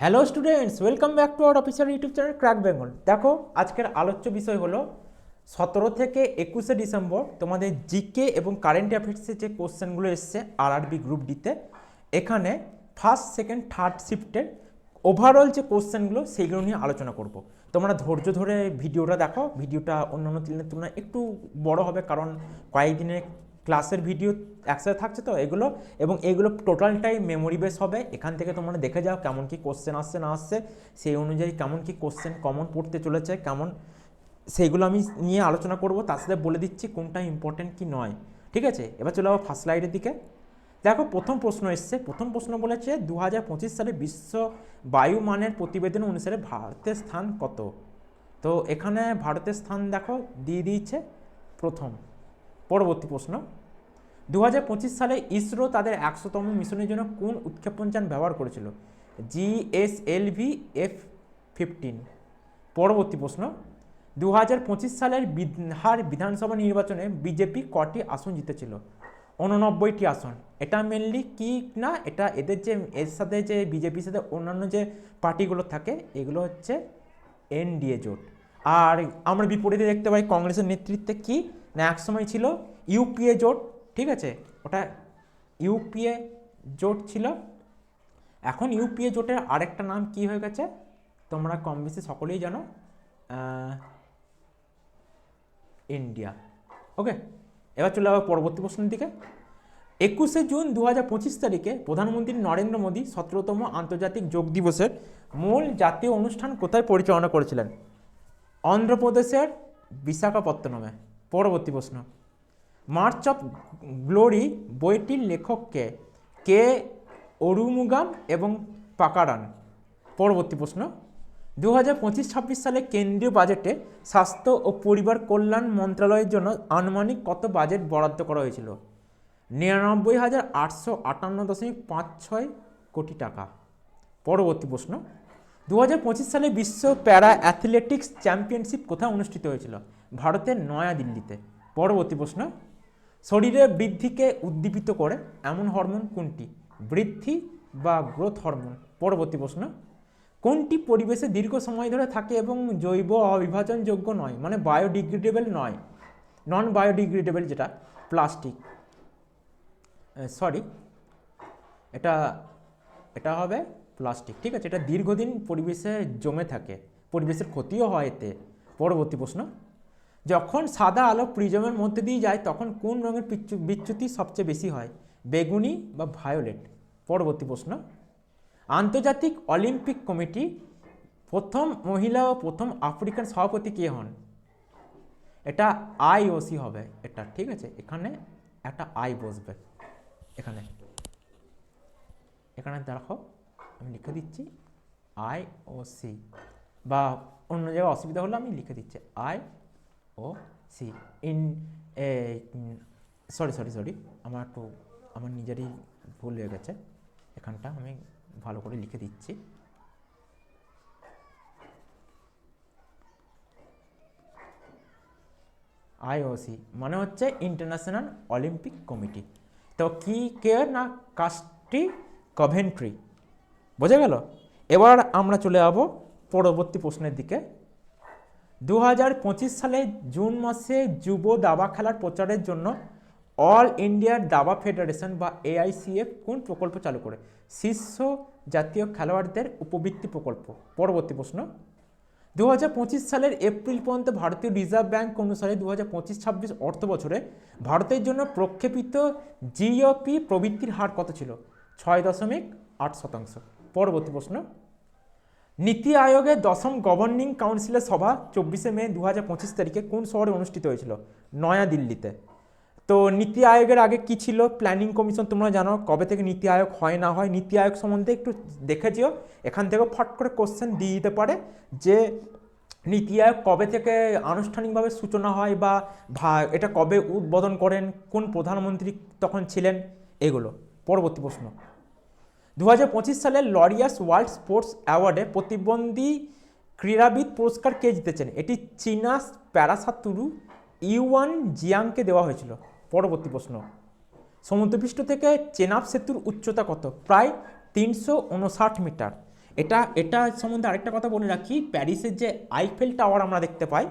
Hello students welcome back to our official YouTube channel crack Bengal দেখো, আজকের আলোচ্য বিষয় হলো সতেরো থেকে একুশে ডিসেম্বর তোমাদের জিকে এবং কারেন্ট অ্যাফেয়ার্সের যে কোশ্চেনগুলো এসছে আরআরবি গ্রুপ ডিতে এখানে ফার্স্ট সেকেন্ড থার্ড শিফটের ওভারঅল যে কোশ্চেনগুলো সেইগুলো নিয়ে আলোচনা করব। তোমরা ধৈর্য ধরে ভিডিওটা দেখো ভিডিওটা অন্যান্য দিনের তুলনায় একটু বড় হবে, কারণ কয়েকদিনের ক্লাসের ভিডিও একসাথে থাকছে তো এগুলো, এবং এগুলো টোটালটাই মেমোরি বেস হবে। এখান থেকে তোমরা দেখে যাও কেমন কি কোশ্চেন আসছে, না আসছে। সেই অনুযায়ী কেমন কি কোশ্চেন কমন পড়তে চলেছে, কেমন সেইগুলো আমি নিয়ে আলোচনা করব। তার সাথে বলে দিচ্ছি কোনটা ইম্পর্টেন্ট কি নয়। ঠিক আছে? এবার চলে যাব ফার্স্ট স্লাইডের দিকে। দেখো, প্রথম প্রশ্ন এসছে। প্রথম প্রশ্ন বলেছে দু হাজার পঁচিশ সালে বিশ্ব বায়ু মানের প্রতিবেদন অনুসারে ভারতের স্থান কত? তো এখানে ভারতের স্থান দেখো, দিয়ে দিয়েছে প্রথম। পরবর্তী প্রশ্ন। দু হাজার পঁচিশ সালে ইসরো তাদের একশোতম মিশনের জন্য কোন উৎক্ষেপণযান ব্যবহার করেছিল? GSLV F fifteen. পরবর্তী প্রশ্ন। দু হাজার পঁচিশ সালের বিহার বিধানসভা নির্বাচনে বিজেপি কটি আসন জিতেছিল? উননব্বইটি আসন। এটা মেনলি কি না, এটা এদের যে, এর সাথে যে বিজেপির সাথে অন্যান্য যে পার্টিগুলো থাকে, এগুলো হচ্ছে এনডিএ জোট। আর আমরা বিপরীতে দেখতে পাই কংগ্রেসের নেতৃত্বে কি? না এক সময় ছিল ইউপিএ জোট, ঠিক আছে? ওটা ইউপিএ জোট ছিল। এখন ইউপিএ জোটের আরেকটা নাম কি হয়ে গেছে? তোমরা কম বেশি সকলেই জানো ইন্ডিয়া ওকে এবার চলে যাব পরবর্তী প্রশ্নের দিকে। একুশে জুন দু হাজার পঁচিশ তারিখে প্রধানমন্ত্রী নরেন্দ্র মোদী সতেরোতম আন্তর্জাতিক যোগ দিবসের মূল জাতীয় অনুষ্ঠান কোথায় পরিচালনা করেছিলেন? অন্ধ্রপ্রদেশের বিশাখাপত্তনমে। পরবর্তী প্রশ্ন। মার্চ অফ গ্লোরি বইটির লেখককে কে অরুমুগাম এবং পাকারান? পরবর্তী প্রশ্ন। দু হাজার পঁচিশ ছাব্বিশ সালে কেন্দ্রীয় বাজেটে স্বাস্থ্য ও পরিবার কল্যাণ মন্ত্রণালয়ের জন্য আনুমানিক কত বাজেট বরাদ্দ করা হয়েছিল? নিরানব্বই হাজার আটশো আটান্ন দশমিক পাঁচ ছয় কোটি টাকা। পরবর্তী প্রশ্ন। দু হাজার পঁচিশ সালে বিশ্ব প্যারা অ্যাথলেটিক্স চ্যাম্পিয়নশিপ কোথায় অনুষ্ঠিত হয়েছিল? ভারতের নয়াদিল্লিতে। পরবর্তী প্রশ্ন শরীরের বৃদ্ধিকে উদ্দীপিত করে এমন হরমোন কোনটি? বৃদ্ধি বা গ্রোথ হরমোন? পরবর্তী প্রশ্ন, কোনটি পরিবেশে দীর্ঘ সময় ধরে থাকে এবং জৈব অবিভাজনযোগ্য নয়? মানে বায়োডিগ্রেডেবল নয়। নন বায়োডিগ্রেডেবল যেটা, প্লাস্টিক। সরি এটা এটা হবে প্লাস্টিক। ঠিক আছে, এটা দীর্ঘদিন পরিবেশে জমে থাকে। পরিবেশের ক্ষতিও হয় এতে। পরবর্তী প্রশ্ন যখন সাদা আলো প্রিজমের মধ্যে দিয়ে যায়, তখন কোন রঙের বিচ্যু- বিচ্যুতি সবচেয়ে বেশি হয়? বেগুনি বা ভায়োলেট? পরবর্তী প্রশ্ন। আন্তর্জাতিক অলিম্পিক কমিটি প্রথম মহিলা ও প্রথম আফ্রিকান সভাপতি কে হন? এটা আইওসি হবে। এটা ঠিক আছে? এখানে একটা আই বসবে। এখানে। এখানে দেখো, আমি লিখে দিচ্ছি আই ও সি। বা অন্য জায়গায় অসুবিধা হলে আমি লিখে দিচ্ছি I O? C in sorry sorry sorry আমার একটু আমার নিজেরই ভুল হয়ে গেছে। এখানটা আমি ভালো করে লিখে দিচ্ছি। আইওসি মানে হচ্ছে ইন্টারন্যাশনাল অলিম্পিক কমিটি তো কি, কে না কাস্টি কভেন্ট্রি বোঝা গেল? এবার আমরা চলে যাব পরবর্তী প্রশ্নের দিকে। দু হাজার পঁচিশ সালে জুন মাসে যুব দাবা খেলার প্রচারের জন্য অল ইন্ডিয়ার দাবা ফেডারেশন বা এআইসিএফ কোন প্রকল্প চালু করে? শীর্ষ জাতীয় খেলোয়াড়দের উপবৃত্তি প্রকল্প। পরবর্তী প্রশ্ন। দু হাজার পঁচিশ সালের এপ্রিল পর্যন্ত ভারতীয় রিজার্ভ ব্যাংক অনুসারে দু হাজার পঁচিশ ছাব্বিশ অর্থ বছরে ভারতের জন্য প্রক্ষেপিত জিওপি প্রবৃত্তির হার কত ছিল? ছয় দশমিক আট শতাংশ। পরবর্তী প্রশ্ন। নীতি আয়োগের দশম গভর্নিং কাউন্সিলের সভা চব্বিশে মে দু হাজার পঁচিশ তারিখে কোন শহরে অনুষ্ঠিত হয়েছিল? নয়াদিল্লিতে তো নীতি আয়োগের আগে কি ছিল? প্ল্যানিং কমিশন তোমরা জানো, কবে থেকে নীতি আয়োগ হয়, না হয়? নীতি আয়োগ সম্বন্ধে একটু দেখেছিও এখান থেকেও ফট করে কোশ্চেন দিয়ে দিতে পারে যে নীতি আয়োগ কবে থেকে আনুষ্ঠানিকভাবে সূচনা হয় বা এটা কবে উদ্বোধন করেন? কোন প্রধানমন্ত্রী তখন ছিলেন? এগুলো। পরবর্তী প্রশ্ন। দু সালের লরিয়াস ওয়ার্ল্ড স্পোর্টস অ্যাওয়ার্ডে প্রতিবন্ধী ক্রীড়াবিদ পুরস্কার কে জিতেছেন? এটি চীনা প্যারাসাতুরু ইউয়ান জিয়াংকে দেওয়া হয়েছিল। পরবর্তী প্রশ্ন। সমুদ্রপৃষ্ঠ থেকে চেনাব সেতুর উচ্চতা কত? প্রায় তিনশো উনষাট মিটার। এটা এটা সম্বন্ধে আরেকটা কথা বলে রাখি, প্যারিসের যে আইফেল টাওয়ার আমরা দেখতে পাই,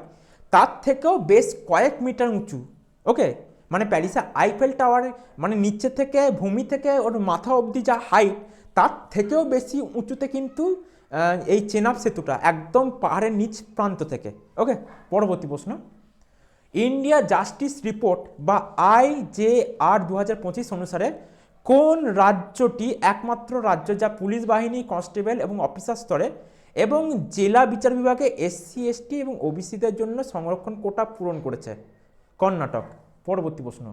তার থেকেও বেশ কয়েক মিটার উঁচু। ওকে? মানে প্যারিসে আইফেল টাওয়ার মানে নিচে থেকে, ভূমি থেকে ওর মাথা অবধি যা হাইট তার থেকেও বেশি উঁচুতে কিন্তু এই চেনাব সেতুটা একদম পাহাড়ের নিচ প্রান্ত থেকে। ওকে পরবর্তী প্রশ্ন। ইন্ডিয়া জাস্টিস রিপোর্ট বা আই জে আর দু হাজার পঁচিশ অনুসারে কোন রাজ্যটি একমাত্র রাজ্য যা পুলিশ বাহিনী, কনস্টেবল এবং অফিসার স্তরে এবং জেলা বিচার বিভাগে এসসি এসটি এবং ওবিসিদের জন্য সংরক্ষণ কোটা পূরণ করেছে? কর্ণাটক। পরবর্তী প্রশ্ন।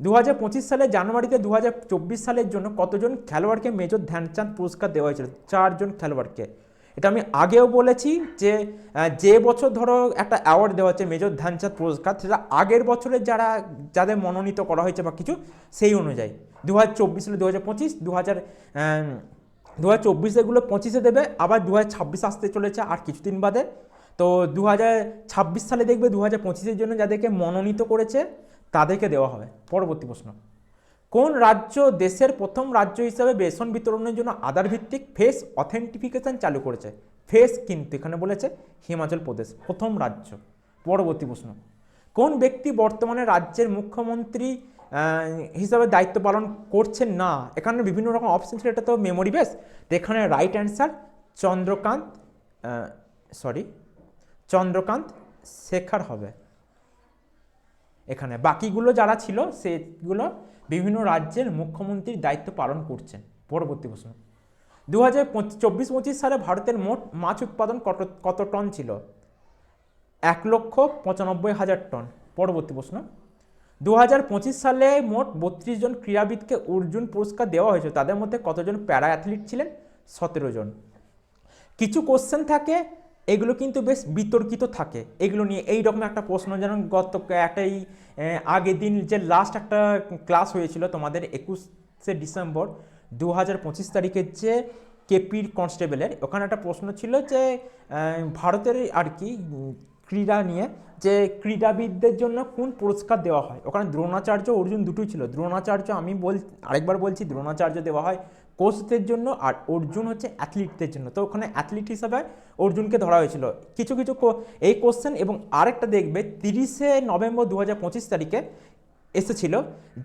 দু হাজার পঁচিশ সালে জানুয়ারিতে দু হাজার চব্বিশ সালের জন্য কতজন খেলোয়াড়কে মেজর ধ্যানচাঁদ পুরস্কার দেওয়া হয়েছিল? চারজন খেলোয়াড়কে। এটা আমি আগেও বলেছি যে যে বছর ধরো একটা অ্যাওয়ার্ড দেওয়া হচ্ছে মেজর ধ্যানচাঁদ পুরস্কার, সেটা আগের বছরে যারা, যাদের মনোনীত করা হয়েছে বা কিছু, সেই অনুযায়ী। দু হাজার চব্বিশ সালে দু হাজার পঁচিশ দু হাজার দু হাজার চব্বিশ এগুলো পঁচিশে দেবে, আবার দু হাজার ছাব্বিশ আসতে চলেছে আর কিছুদিন বাদে। তো দু হাজার ছাব্বিশ সালে দেখবে দু হাজার পঁচিশের জন্য যাদেরকে মনোনীত করেছে তাদেরকে দেওয়া হবে। পরবর্তী প্রশ্ন। কোন রাজ্য দেশের প্রথম রাজ্য হিসাবে বেসন বিতরণের জন্য আধার ভিত্তিক ফেস অথেন্টিফিকেশন চালু করেছে? ফেস কিন্তু এখানে বলেছে হিমাচল প্রদেশ, প্রথম রাজ্য। পরবর্তী প্রশ্ন। কোন ব্যক্তি বর্তমানে রাজ্যের মুখ্যমন্ত্রী হিসাবে দায়িত্ব পালন করছেন না? এখানে বিভিন্ন রকম অপশন ছিল এটা তো মেমোরি বেস তো এখানে right answer Chandrakant sorry Chandrakant শেখার হবে। এখানে। বাকিগুলো যারা ছিল, সেগুলো বিভিন্ন রাজ্যের মুখ্যমন্ত্রীর দায়িত্ব পালন করছেন। পরবর্তী প্রশ্ন। দু হাজার চব্বিশ, পঁচিশ সালে ভারতের মোট মাছ উৎপাদন কত কত টন ছিল? এক লক্ষ পঁচানব্বই হাজার টন। পরবর্তী প্রশ্ন। দু হাজার পঁচিশ সালে মোট বত্রিশ জন ক্রীড়াবিদকে অর্জুন পুরস্কার দেওয়া হয়েছে। তাদের মধ্যে কতজন প্যারা অ্যাথলিট ছিলেন? সতেরো জন। কিছু কোশ্চেন থাকে এগুলো কিন্তু বেশ বিতর্কিত থাকে। এগুলো নিয়ে এই রকম একটা প্রশ্ন যেন গত একটাই আগের দিন যে লাস্ট একটা ক্লাস হয়েছিল তোমাদের একুশে ডিসেম্বর দু হাজার পঁচিশ তারিখের যে কেপির কনস্টেবলের ওখানে একটা প্রশ্ন ছিল যে ভারতের আর কি ক্রীড়া নিয়ে যে ক্রীড়াবিদদের জন্য কোন পুরস্কার দেওয়া হয়। ওখানে দ্রোণাচার্য, অর্জুন দুটোই ছিল। দ্রোণাচার্য আমি বল, আরেকবার বলছি, দ্রোণাচার্য দেওয়া হয় কোচদের জন্য আর অর্জুন হচ্ছে অ্যাথলিটদের জন্য। তো ওখানে অ্যাথলিট হিসাবে অর্জুনকে ধরা হয়েছিল। কিছু কিছু এই কোশ্চেন এবং আরেকটা দেখবে, তিরিশে নভেম্বর দু হাজার পঁচিশ তারিখে এসেছিল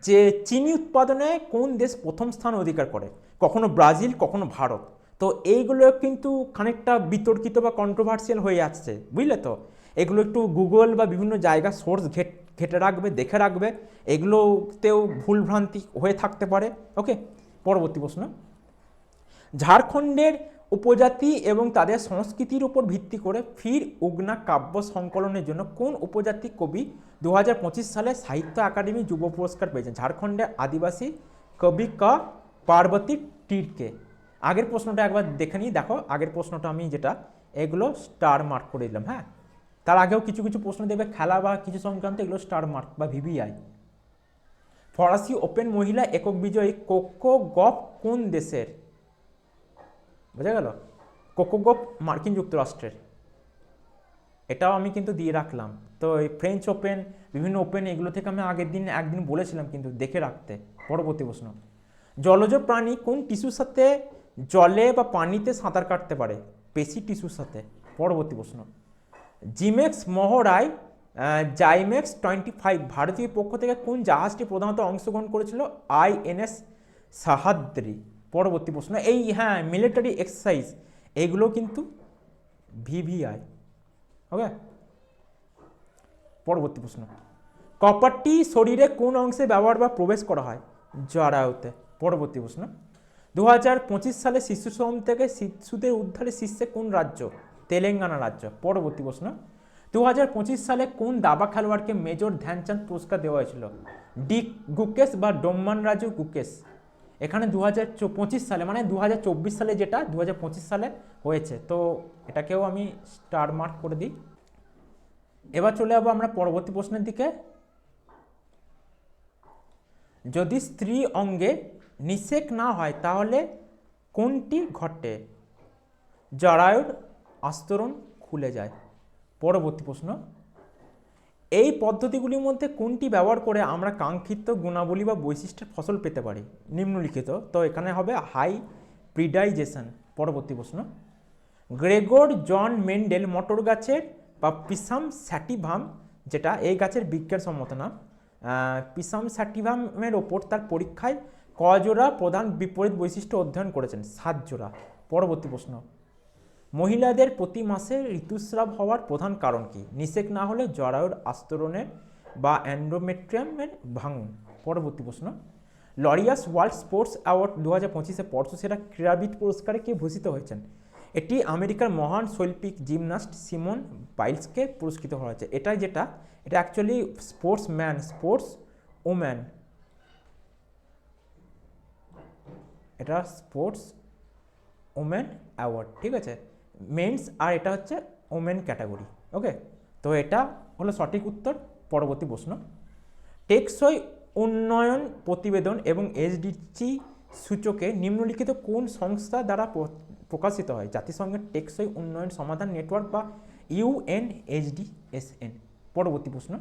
যে চিনি উৎপাদনে কোন দেশ প্রথম স্থান অধিকার করে। কখনো ব্রাজিল, কখনো ভারত। তো এইগুলো কিন্তু খানিকটা বিতর্কিত বা কন্ট্রোভার্সিয়াল হয়ে আসছে। বুঝলে তো? এগুলো একটু গুগল বা বিভিন্ন জায়গা সোর্স ঘেট ঘেটে রাখবে, দেখে রাখবে। এগুলোতেও ভুলভ্রান্তি হয়ে থাকতে পারে। ওকে পরবর্তী প্রশ্ন। ঝাড়খণ্ডের উপজাতি এবং তাদের সংস্কৃতির উপর ভিত্তি করে ফির উগনা কাব্য সংকলনের জন্য কোন উপজাতি কবি দু হাজার পঁচিশ সালে সাহিত্য একাডেমি যুব পুরস্কার পেয়েছেন? ঝাড়খণ্ডের আদিবাসী কবি ক. পার্বতী টিরকে আগের প্রশ্নটা একবার দেখে নিই। দেখো, আগের প্রশ্নটা আমি যেটা, এগুলো স্টার মার্ক করে দিলাম হ্যাঁ? তার আগেও কিছু কিছু প্রশ্ন দেবে খেলা বা কিছু সংক্রান্ত এগুলো স্টার মার্ক বা ভিভিআই। ফরাসি ওপেন মহিলা একক বিজয়ী কোকো গপ কোন দেশের? বোঝা গেল? কোকো গপ মার্কিন যুক্তরাষ্ট্রের। এটাও আমি কিন্তু দিয়ে রাখলাম। তো এই ফ্রেঞ্চ ওপেন বিভিন্ন ওপেন এগুলো থেকে আমি আগের দিন, একদিন বলেছিলাম কিন্তু দেখে রাখতে, পরবর্তী প্রশ্ন। জলজ প্রাণী কোন টিস্যুর সাথে জলে বা পানিতে সাঁতার কাটতে পারে? পেশি টিস্যুর সাথে, পরবর্তী প্রশ্ন। জিমেক্স মহড়ায় জাইমেক্স টোয়েন্টি ফাইভ ভারতীয় পক্ষ থেকে কোন জাহাজটি প্রধানত অংশগ্রহণ করেছিল? আইএনএস সাহাদ্রি। পরবর্তী প্রশ্ন, এই হ্যাঁ মিলিটারি এক্সারসাইজ এগুলো কিন্তু ভিভিআই। ওকে পরবর্তী প্রশ্ন কপারটি শরীরে কোন অংশে ব্যবহার বা প্রবেশ করা হয়? জরায়ুতে। পরবর্তী প্রশ্ন দু হাজার পঁচিশ সালে শিশু শ্রম থেকে শিশুদের উদ্ধারে শীর্ষে কোন রাজ্য? তেলেঙ্গানা রাজ্য। পরবর্তী প্রশ্ন দু হাজার পঁচিশ সালে কোন দাবা খেলোয়াড়কে মেজর ধ্যানচাঁদ পুরস্কার দেওয়া হয়েছিল? ডি গুকেশ বা ডোম্মান রাজু গুকেশ? এখানে দু হাজার পঁচিশ সালে মানে দু হাজার চব্বিশ সালে যেটা দু হাজার পঁচিশ সালে হয়েছে। তো এটাকেও আমি স্টার মার্ক করে দিই। এবার চলে যাব আমরা পরবর্তী প্রশ্নের দিকে। যদি স্ত্রী অঙ্গে নিষেক না হয়, তাহলে কোনটি ঘটে? জরায়ুর আস্তরণ খুলে যায়। পরবর্তী প্রশ্ন এই পদ্ধতিগুলির মধ্যে কোনটি ব্যবহার করে আমরা কাঙ্ক্ষিত গুণাবলী বা বৈশিষ্ট্যের ফসল পেতে পারি? নিম্নলিখিত। তো এখানে হবে হাই প্রিডাইজেশন পরবর্তী প্রশ্ন গ্রেগর জন মেন্ডেল মটর গাছের বা পিসাম স্যাটিভাম যেটা এই গাছের বিজ্ঞানসম্মত আহ, পিসাম স্যাটিভামের ওপর তার পরীক্ষায় কজোড়া প্রধান বিপরীত বৈশিষ্ট্য অধ্যয়ন করেছেন সাত জোড়া। পরবর্তী প্রশ্ন মহিলাদের প্রতি মাসে ঋতুস্রাব হওয়ার প্রধান কারণ কি? নিষেক না হলে জরায়ুর আস্তরণের বা অ্যান্ড্রোমেট্রিয়ামের ভাঙন। পরবর্তী প্রশ্ন। লরিয়াস ওয়ার্ল্ড স্পোর্টস অ্যাওয়ার্ড দু হাজার পঁচিশে বর্ষসেরা ক্রীড়াবিদ পুরস্কারে কে ভূষিত হয়েছেন? এটি আমেরিকার মহান শৈল্পিক জিমনাস্ট সিমন বাইলসকে পুরস্কৃত করা হয়েছে। এটা যেটা, এটা actually sports man sports woman এটা স্পোর্টস ওমেন অ্যাওয়ার্ড ঠিক আছে? মেন্স আর এটা হচ্ছে ওমেন ক্যাটাগরি ওকে তো এটা হলো সঠিক উত্তর, পরবর্তী প্রশ্ন। টেকসই উন্নয়ন প্রতিবেদন এবং এসডিজি সূচকে নিম্নলিখিত কোন সংস্থা দ্বারা প্রকাশিত হয়? জাতিসংঘের টেকসই উন্নয়ন সমাধান নেটওয়ার্ক বা ইউএনএইচডিএসএন পরবর্তী প্রশ্ন।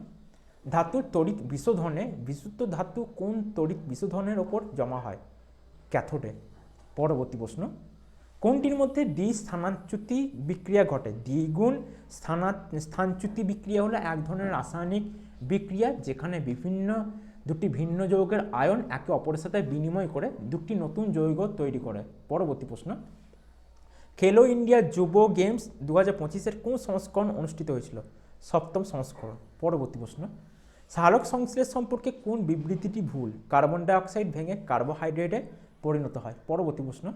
ধাতুর তড়িৎ বিশোধনে বিশুদ্ধ ধাতু কোন তড়িৎ বিশোধনের ওপর জমা হয়? ক্যাথোডে। পরবর্তী প্রশ্ন। কোনটির মধ্যে দ্বি স্থানাচ্যুতি বিক্রিয়া ঘটে? দ্বিগুণ স্থানা স্থানচ্যুতি বিক্রিয়া হলো এক ধরনের রাসায়নিক বিক্রিয়া যেখানে বিভিন্ন দুটি ভিন্ন যৌগের আয়ন একে অপরের সাথে বিনিময় করে দুটি নতুন যৌগ তৈরি করে। পরবর্তী প্রশ্ন। খেলো ইন্ডিয়া যুব গেমস দু হাজার কোন সংস্করণ অনুষ্ঠিত হয়েছিল? সপ্তম সংস্করণ। পরবর্তী প্রশ্ন। সাহারক সংশ্লেষ সম্পর্কে কোন বিবৃতিটি ভুল? কার্বন ডাইঅক্সাইড ভেঙে কার্বোহাইড্রেটে পরিণত হয়। পরবর্তী প্রশ্ন।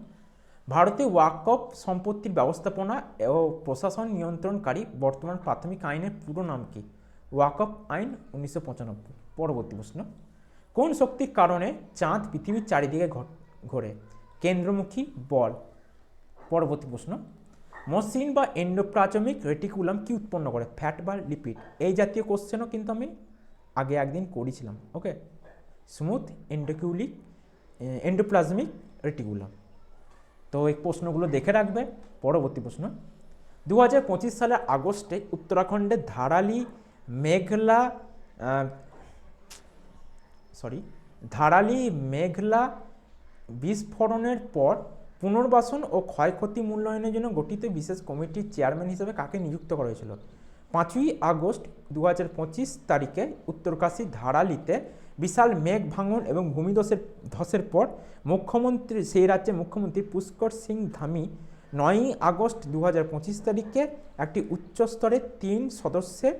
ভারতে ওয়াকফ সম্পত্তির ব্যবস্থাপনা ও প্রশাসন নিয়ন্ত্রণকারী বর্তমান প্রাথমিক আইনের পুরো নাম কি? ওয়াকফ আইন উনিশশো পঁচানব্বই। পরবর্তী প্রশ্ন। কোন শক্তির কারণে চাঁদ পৃথিবীর চারিদিকে ঘোরে? কেন্দ্রমুখী বল। পরবর্তী প্রশ্ন। মসৃণ বা এন্ডোপ্লাজমিক রেটিকুলাম কি উৎপন্ন করে? ফ্যাট বা লিপিড? এই জাতীয় কোশ্চেনও কিন্তু আমি আগে একদিন করেছিলাম, ওকে? Smooth, এন্ডোকিউলিক endoplasmic reticulum. তো এই প্রশ্নগুলো দেখে রাখবে, পরবর্তী প্রশ্ন। দু হাজার সালের আগস্টে উত্তরাখণ্ডের ধারালি মেঘলা সরি ধারালি মেঘলা বিস্ফোরণের পর পুনর্বাসন ও ক্ষয়ক্ষতি মূল্যায়নের জন্য গঠিত বিশেষ কমিটির চেয়ারম্যান হিসেবে কাকে নিযুক্ত করা হয়েছিল? পাঁচই আগস্ট দু হাজার পঁচিশ তারিখে উত্তরকাশী ধারালিতে বিশাল মেঘ ভাঙন এবং ভূমিধসের ধসের পর মুখ্যমন্ত্রী, সেই রাজ্যের মুখ্যমন্ত্রী পুষ্কর সিং ধামি নয়ই আগস্ট দু হাজার পঁচিশ তারিখে একটি উচ্চস্তরের তিন সদস্যের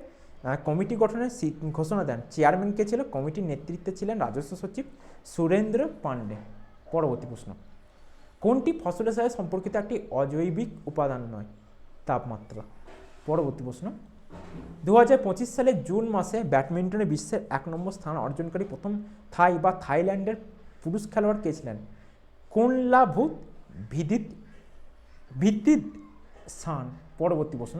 কমিটি গঠনের ঘোষণা দেন। চেয়ারম্যান কে ছিল? কমিটির নেতৃত্বে ছিলেন রাজস্ব সচিব সুরেন্দ্র পান্ডে পরবর্তী প্রশ্ন। কোনটি ফসলের সাথে সম্পর্কিত একটি অজৈবিক উপাদান নয়? তাপমাত্রা। পরবর্তী প্রশ্ন। দু হাজার পঁচিশ সালের জুন মাসে ব্যাডমিন্টনে বিশ্বের এক নম্বর স্থান অর্জনকারী প্রথম থাই বা থাইল্যান্ডের পুরুষ খেলোয়াড় কে ছিলেন? কোনলাভূত ভিদিত ভিত্তিত সান, পরবর্তী প্রশ্ন।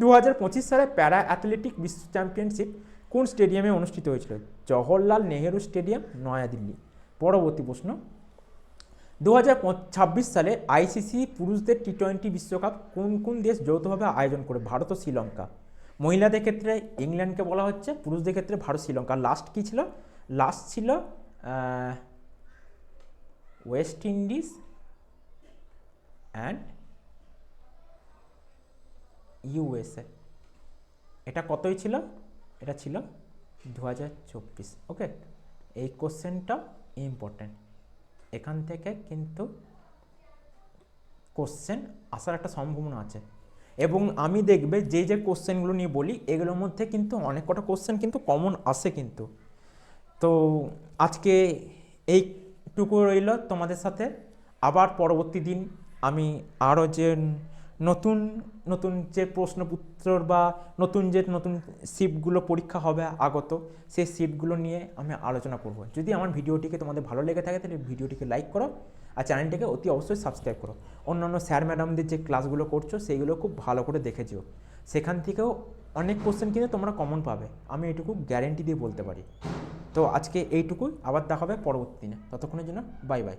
দু হাজার পঁচিশ সালে প্যারা অ্যাথলেটিক বিশ্ব চ্যাম্পিয়নশিপ কোন স্টেডিয়ামে অনুষ্ঠিত হয়েছিল? জওহরলাল নেহেরু স্টেডিয়াম, নয়াদিল্লি। পরবর্তী প্রশ্ন দু হাজার ছাব্বিশ সালে আইসিসি পুরুষদের টি টোয়েন্টি বিশ্বকাপ কোন কোন দেশ যৌথভাবে আয়োজন করে? ভারত ও শ্রীলঙ্কা। মহিলাদের ক্ষেত্রে ইংল্যান্ডকে বলা হচ্ছে, পুরুষদের ক্ষেত্রে ভারত শ্রীলঙ্কা। লাস্ট কী ছিল? লাস্ট ছিল ওয়েস্ট ইন্ডিজ অ্যান্ড ইউএসএ এটা কতই ছিল? এটা ছিল দু হাজার চব্বিশ। ওকে এই কোশ্চেনটা ইম্পর্ট্যান্ট এখান থেকে কিন্তু কোশ্চেন আসার একটা সম্ভাবনা আছে। এবং আমি দেখবে যে যে কোশ্চেনগুলো নিয়ে বলি, এগুলোর মধ্যে কিন্তু অনেক কটা কোশ্চেন কিন্তু কমন আসে কিন্তু। তো আজকে এইটুকু রইল তোমাদের সাথে। আবার পরবর্তী দিন আমি আরও যে নতুন নতুন যে প্রশ্নপত্র বা নতুন যে নতুন শিফটগুলো পরীক্ষা হবে আগত, সেই শিফটগুলো নিয়ে আমি আলোচনা করব। যদি আমার ভিডিওটিকে তোমাদের ভালো লেগে থাকে, তাহলে ভিডিওটিকে লাইক করো আর চ্যানেলটিকে অতি অবশ্যই সাবস্ক্রাইব করো। অন্যান্য স্যার ম্যাডামদের যে ক্লাসগুলো করছ, সেইগুলো খুব ভালো করে দেখে যেও। সেখান থেকেও অনেক কোশ্চেন কিন্তু তোমরা কমন পাবে। আমি এটুকু গ্যারেন্টি দিয়ে বলতে পারি। তো আজকে এইটুকুই, আবার দেখা হবে পরবর্তী দিনে। ততক্ষণের জন্য বাই বাই